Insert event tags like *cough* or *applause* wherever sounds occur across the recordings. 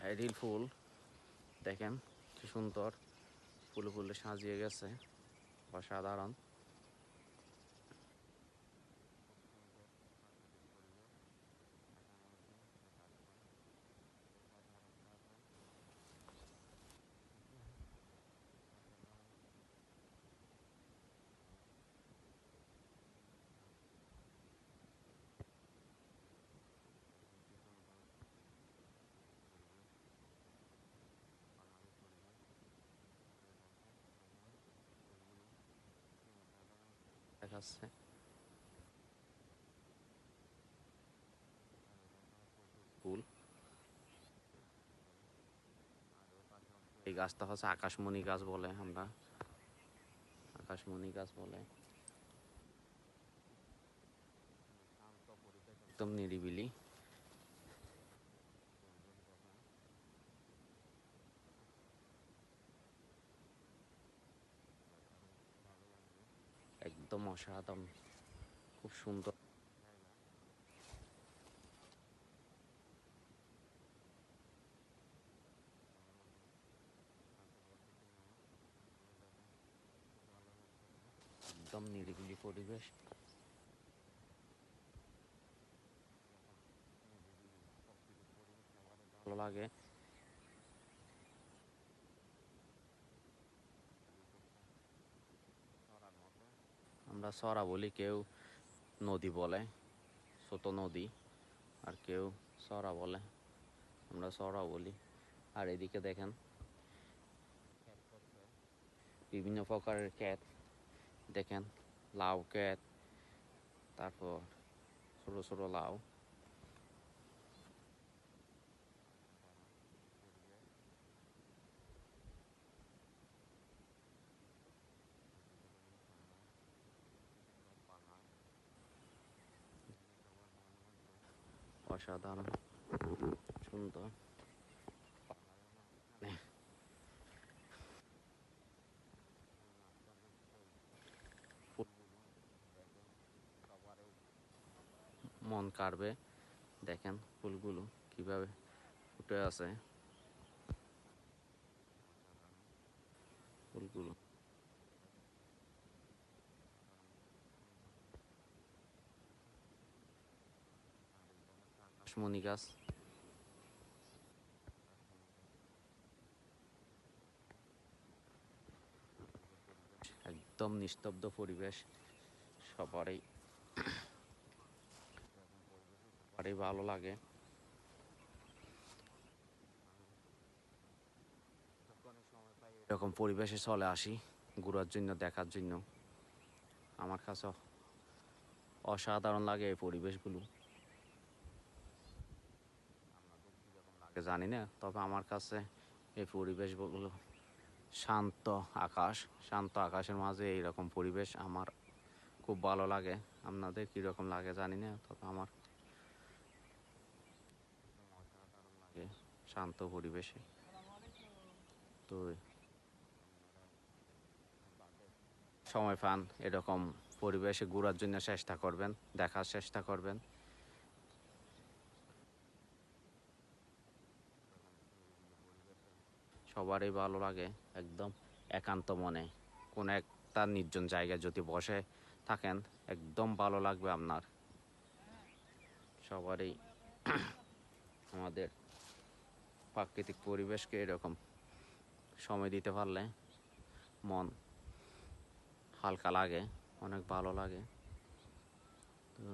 ঝাইরিল ফুল দেখেন কি সুন্দর। ফুলে ফুলে সাজিয়ে গেছে অসাধারণ। ফুল। এই গাছটা হচ্ছে আকাশমণি গাছ বলে আমরা। আকাশমণি গাছ বলে। একদম নিরিবিলি। একদম অসাধারণ খুব সুন্দর। একদম নিরিবিলি পরিবেশ। ভালো লাগে। আমরা সরা বলি কেউ নদী বলে, ছোট নদী, আর কেউ সরা বলে, আমরা সরা বলি। আর এদিকে দেখেন, বিভিন্ন প্রকারের ক্যাট দেখেন, লাউ ক্যাট তারপর ছোট ছোট লাউ। অসাধারণ সুন্দর মন কাড়বে। দেখেন ফুলগুলো কীভাবে ফুটে আছে। ফুলগুলো। আকাশমণি গাছ একদম নিস্তব্ধ পরিবেশ। সবারই সবারই ভালো লাগে। এরকম পরিবেশে চলে আসি, ঘোরার জন্য, দেখার জন্য। আমার কাছে অসাধারণ লাগে এই পরিবেশগুলো। লাগে জানি না, তবে আমার কাছে এই পরিবেশগুলো শান্ত আকাশ, শান্ত আকাশের মাঝে এইরকম পরিবেশ আমার খুব ভালো লাগে। আপনাদের কীরকম লাগে জানি না, তবে আমার লাগে শান্ত পরিবেশে। তো সময় পান, এরকম পরিবেশে ঘোরার জন্য চেষ্টা করবেন, দেখার চেষ্টা করবেন। সবারই ভালো লাগে, একদম একান্ত মনে। কোন একটা নির্জন জায়গায় যদি বসে থাকেন, একদম ভালো লাগবে আপনার। সবারই *clears throat* আমাদের প্রাকৃতিক পরিবেশকে এরকম সময় দিতে পারলে মন হালকা লাগে, অনেক ভালো লাগে। তো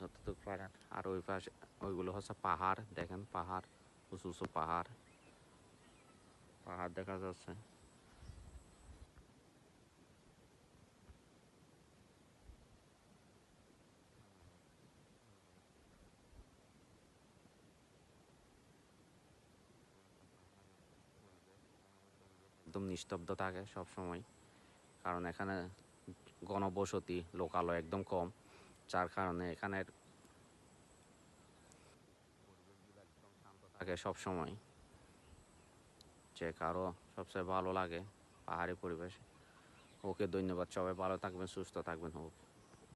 যতটুকু পারেন। আর ওই পাশে ওইগুলো হচ্ছে পাহাড়, দেখেন পাহাড়, উঁচু উঁচু পাহাড়। পাহাড় দেখা যাচ্ছে। একদম নিস্তব্ধ থাকে সব সময় কারণ এখানে গণবসতি, লোকালয় একদম কম। যার কারণে এখানের থাকে সব সময়। যে কারও সবচেয়ে ভালো লাগে পাহাড়ি পরিবেশ। ওকে ধন্যবাদ, সবাই ভালো থাকবেন, সুস্থ থাকবেন হোক